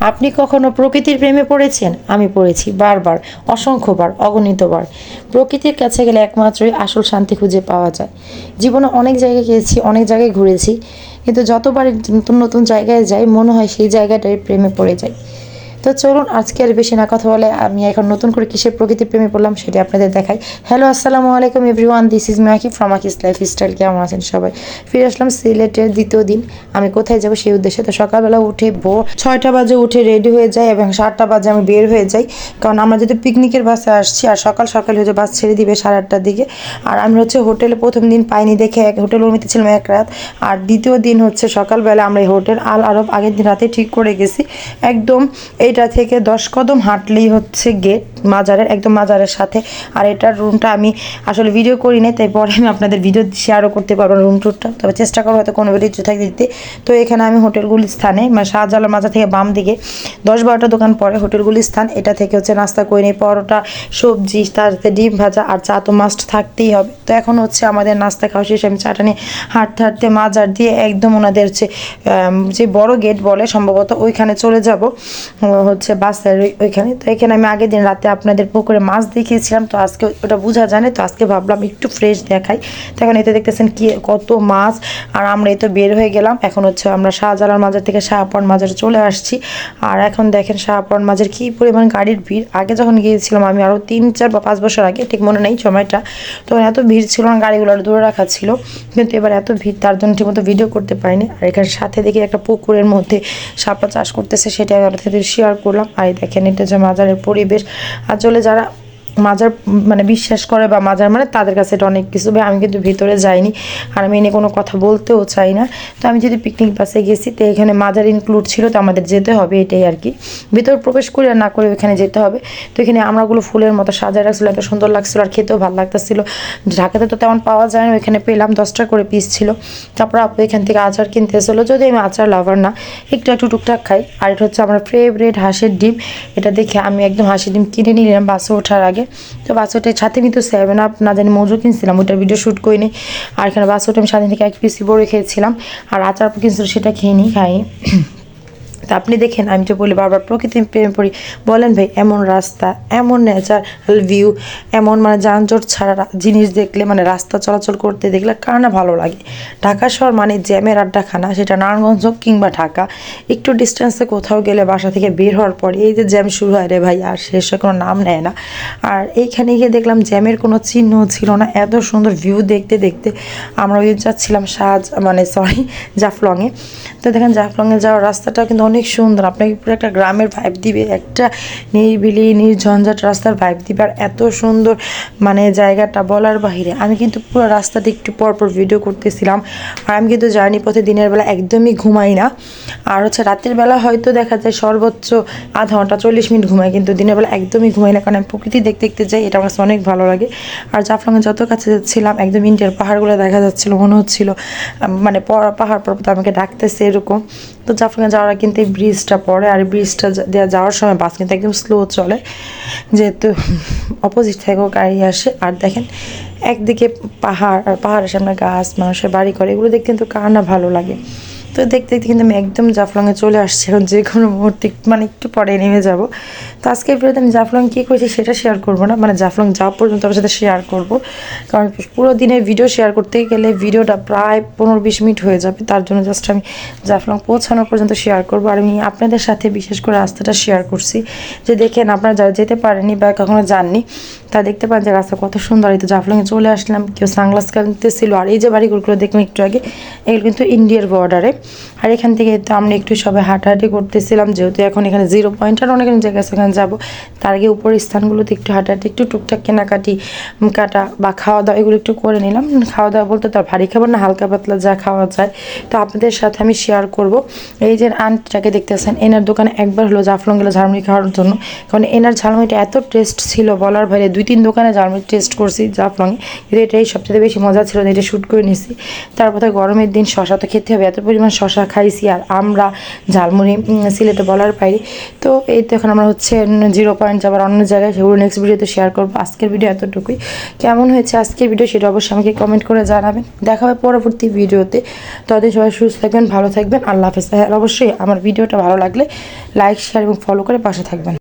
আপনি কখনো প্রকৃতির প্রেমে পড়েছেন? আমি পড়েছি। বারবার, অসংখ্যবার, অগণিতবার। প্রকৃতির কাছে গেলে একমাত্রই আসল শান্তি খুঁজে পাওয়া যায়। জীবনে অনেক জায়গায় গিয়েছি, অনেক জায়গায় ঘুরেছি, কিন্তু যতবার নতুন নতুন জায়গায় যাই, মনে হয় সেই জায়গাটার প্রেমে পড়ে যাই তো চলুন, আজকে আর বেশি না কথা বলে আমি এখন নতুন করে কিসের প্রকৃতির প্রেমে পড়লাম সেটি আপনাদের দেখাই। হ্যালো আসসালামু আলাইকুম everyone this is Maki from Aki's lifestyle কেমন আছেন সবাই? ফিরে আসলাম সিলেটের দ্বিতীয় দিন। আমি কোথায় যাব সেই উদ্দেশ্যে তো সকালবেলা উঠে ভোর ছয়টা বাজে উঠে রেডি হয়ে যাই এবং সাতটা বাজে আমি বের হয়ে যাই। কারণ আমরা যেহেতু পিকনিকের বাসে আসছি, আর সকাল সকাল হচ্ছে বাস ছেড়ে দিবে সাড়ে আটটার দিকে। আর আমি হচ্ছে হোটেলে প্রথম দিন পাইনি দেখে এক হোটেল রুমিতে ছিলাম এক রাত। আর দ্বিতীয় দিন হচ্ছে সকালবেলা আমরা এই হোটেল আল আরব আগের দিন রাতে ঠিক করে গেছি। একদম এইটা থেকে দশ কদম হাঁটলেই হচ্ছে গেট মাজারের, একদম মাজারের সাথে। আর এটার রুমটা আমি আসলে ভিডিও করি নাই, তাই পরে আমি আপনাদের ভিডিও শেয়ারও করতে পারব রুম টুরটা তবে চেষ্টা করব হয়তো কোনো ভিডিও থাকে দিতে। তো এখানে আমি হোটেলগুলি স্থানে মানে শাহজালাল মাজার থেকে বাম দিকে, দশ বারোটা দোকান পরে হোটেলগুলির স্থান। এটা থেকে হচ্ছে নাস্তা করে নিই, পরোটা, সবজি, তার সাথে ডিম ভাজা, আর চা তো মাস্ট থাকতেই হবে। তো এখন হচ্ছে আমাদের নাস্তা খাওয়া শেষে, আমি চাটা নিয়ে হাঁটতে হাঁটতে মাজার দিয়ে একদম ওনাদের হচ্ছে যে বড় গেট বলে, সম্ভবত ওইখানে চলে যাব। হচ্ছে বাসের ওই- ওইখানে। তো এখানে আমি আগের দিন রাতে আপনাদের পুকুরে মাছ দেখিয়েছিলাম, তো আজকে ওটা বোঝা জানে তো আজকে ভাবলাম একটু ফ্রেশ দেখাই। তো এখন এতে দেখতেছেন কি, কত মাছ, আর আমরা এই তো বের হয়ে গেলাম। এখন হচ্ছে আমরা শাহজালাল মাজার থেকে শাহপন মাজারে চলে আসছি। আর এখন দেখেন শাহপন মাজার কি পরিমাণ গাড়ির ভিড়। আগে যখন গিয়েছিলাম আমি আরও তিন, চার বা পাঁচ বছর আগে, ঠিক মনে নেই সময়টা, তখন এত ভিড় ছিল না, গাড়িগুলো দূরে রাখা ছিল। কিন্তু এবার এত ভিড়, তার জন্য ঠিকমতো ভিডিও করতে পারিনি। আর এখানে সাথে দেখি একটা পুকুরের মধ্যে সাপা চাষ করতেছে, সেটা আপনাদের শেয়ার করলাম। আর দেখেন এটা যে মাজারের পরিবেশ। আসলে যারা মাজার মানে বিশ্বাস করে বা মাজার মানে তাদের কাছে এটা অনেক কিছু। ভাই, আমি কিন্তু ভিতরে যাইনি, আর আমি এনে কোনো কথা বলতেও চাই না। তো আমি যদি পিকনিক বাসে গেছি, তো এখানে মাজার ইনক্লুড ছিল, তো আমাদের যেতে হবে এটাই আর কি। ভিতর প্রবেশ করে না করে ওইখানে যেতে হবে। তো এখানে আমরাগুলো ফুলের মতো সাজায় রাখছিল, এত সুন্দর লাগছিল আর খেতেও ভালো লাগতেছিল। ঢাকাতে তো তেমন পাওয়া যায় না, ওইখানে পেলাম, দশটা করে পিস ছিল। তারপর আপু এখান থেকে আচার কিনতে এসেছিল, যদি আমি আচার লাভার না, একটু একটু টুকটাক খাই। আর এটা হচ্ছে আমার ফেভারিট হাঁসের ডিম। এটা দেখে আমি একদম হাঁসের ডিম কিনে নিলাম, বাসে ওঠার আগে। তো বাস ওঠে সাথে কিন্তু সেভেন আপ না জানি মজু কিনছিলাম, ওইটার ভিডিও শ্যুট করিনি। আর এখানে বাস ওঠে আমি সাথে থেকে এক পিসি বড়ে খেয়েছিলাম, আর আচার কিনছিল সেটা খেয়ে নিই, খাই। তা আপনি দেখেন, আমি তো বলি বারবার প্রকৃতি প্রেমে পড়ি। বলেন ভাই, এমন রাস্তা, এমন ন্যাচারাল ভিউ এমন মানে যানজট ছাড়া জিনিস দেখলে মানে রাস্তা চলাচল করতে দেখলে কার না ভালো লাগে? ঢাকা শহর মানে জ্যামের আড্ডাখানা, সেটা নারায়ণগঞ্জ হোক কিংবা ঢাকা, একটু ডিস্টেন্সে কোথাও গেলে বাসা থেকে বের হওয়ার পরে এই যে জ্যাম শুরু হয় রে ভাই, আর শেষে কোনো নাম নেয় না। আর এইখানে গিয়ে দেখলাম জ্যামের কোনো চিহ্ন ছিল না, এত সুন্দর ভিউ দেখতে দেখতে আমরা ওই যাচ্ছিলাম শাহজ মানে সরি জাফলংয়ে। তো দেখেন, জাফলংয়ে যাওয়ার রাস্তাটা কিন্তু অনেক সুন্দর। আপনাকে পুরো একটা গ্রামের ভাইব দিবে, একটা নিরিবিলি, নির্ঝঞ্ঝাট রাস্তার ভাইব দিবে আর এত সুন্দর মানে জায়গাটা বলার বাইরে আমি কিন্তু পুরো রাস্তাটা একটু পর পর ভিডিও করতেছিলাম আর আমি কিন্তু জার্নি পথে দিনের বেলা একদমই ঘুমাই না। আর হচ্ছে রাতের বেলা হয়তো দেখা যায় সর্বোচ্চ আধা ঘণ্টা, চল্লিশ মিনিট ঘুমাই কিন্তু দিনের বেলা একদমই ঘুমাই না। কারণ আমি প্রকৃতি দেখতে দেখতে যাই, এটা আমার অনেক ভালো লাগে। আর জাফলংয়ে যত কাছে যাচ্ছিলাম, একদম ইন্ডিয়ার পাহাড়গুলো দেখা যাচ্ছিল, মনে হচ্ছিল মানে পাহাড় পর্বত আমাকে ডাকতেছে এরকম। তো জাফলংয়ে যাওয়ার আগে কিন্তু এই ব্রিজটা পড়ে আর ব্রিজটা যাওয়ার সময় বাস কিন্তু একদম স্লো চলে। যেহেতু অপোজিট থেকেও গাড়ি আসে। আর দেখেন, একদিকে পাহাড়, আর পাহাড়ের সামনে গাছ, মানুষের বাড়ি করে এগুলো দেখতে কিন্তু কার না ভালো লাগে। তো দেখতে দেখতে কিন্তু আমি একদম জাফলংয়ে চলে আসছি, এখন যে কোনো মুহূর্তে মানে একটু পরে নেমে যাব। তো আজকে ভিডিওতে আমি জাফলং কী করেছি সেটা শেয়ার করব না মানে জাফলং যাওয়া পর্যন্ত আমার সাথে শেয়ার করব। কারণ পুরো দিনের ভিডিও শেয়ার করতে গেলে ভিডিওটা প্রায় পনেরো বিশ মিনিট হয়ে যাবে, তার জন্য জাস্ট আমি জাফলং পৌঁছানো পর্যন্ত শেয়ার করব। আর আমি আপনাদের সাথে বিশেষ করে রাস্তাটা শেয়ার করছি, যে দেখেন আপনারা যারা যেতে পারেনি বা কখনো যাননি তা দেখতে পান যে রাস্তা কত সুন্দর। এই তো জাফলংয়ে চলে আসলাম, কেউ সানগ্লাস কিনতেছিল আর এই যে বাড়িগুলো দেখলাম একটু আগে, এগুলো কিন্তু ইন্ডিয়ার বর্ডারে আর এখান থেকে তো আমরা একটু সবাই হাঁটাহাঁটি করতেছিলাম, যেহেতু এখন এখানে জিরো পয়েন্ট আর অনেক জায়গা ওখানে যাব। তার আগে উপরের স্থানগুলোতে একটু হাঁটাহাঁটি, একটু টুকটাক কেনাকাটি কাটা বা খাওয়া দাওয়া এগুলো একটু করে নিলাম। খাওয়া দাওয়া বলতে তো ভারী খাবার না, হালকা পাতলা যা খাওয়া যায়। তো আপনাদের সাথে আমি শেয়ার করব। এই যে আন্টিটাকে দেখতেছেন, এনার দোকানে একবার হলো জাফলং গেলে ঝালমুড়ি খাওয়ার জন্য। কারণ এনার ঝালমুড়িটা এত টেস্ট ছিল, বলার বাইরে দুই তিন দোকানে ঝালমুড়ি টেস্ট করছি জাফলংয়ে কিন্তু এটাই সবচেয়ে বেশি মজা ছিল এটা শ্যুট করে নিছি। তারপর গরমের দিন শশা তো খেতে হবে, এত পরিমাণ শশা খাইছি আর আমরা ঝালমুড়ি সিলেটে বলার বাইরে। তো এই তো এখন আমরা হচ্ছে জিরো পয়েন্ট যাবার অন্য জায়গায় সেগুলো নেক্সট ভিডিওতে শেয়ার করব। আজকের ভিডিও এতটুকুই। কেমন হয়েছে আজকের ভিডিও সেটা অবশ্যই আমাকে কমেন্ট করে জানাবেন। দেখা হবে পরবর্তী ভিডিওতে। তাদের সবাই সুস্থ থাকবেন, ভালো থাকবেন। আল্লাহ হাফেজ। অবশ্যই আমার ভিডিওটা ভালো লাগলে লাইক শেয়ার এবং ফলো করে পাশে থাকবেন।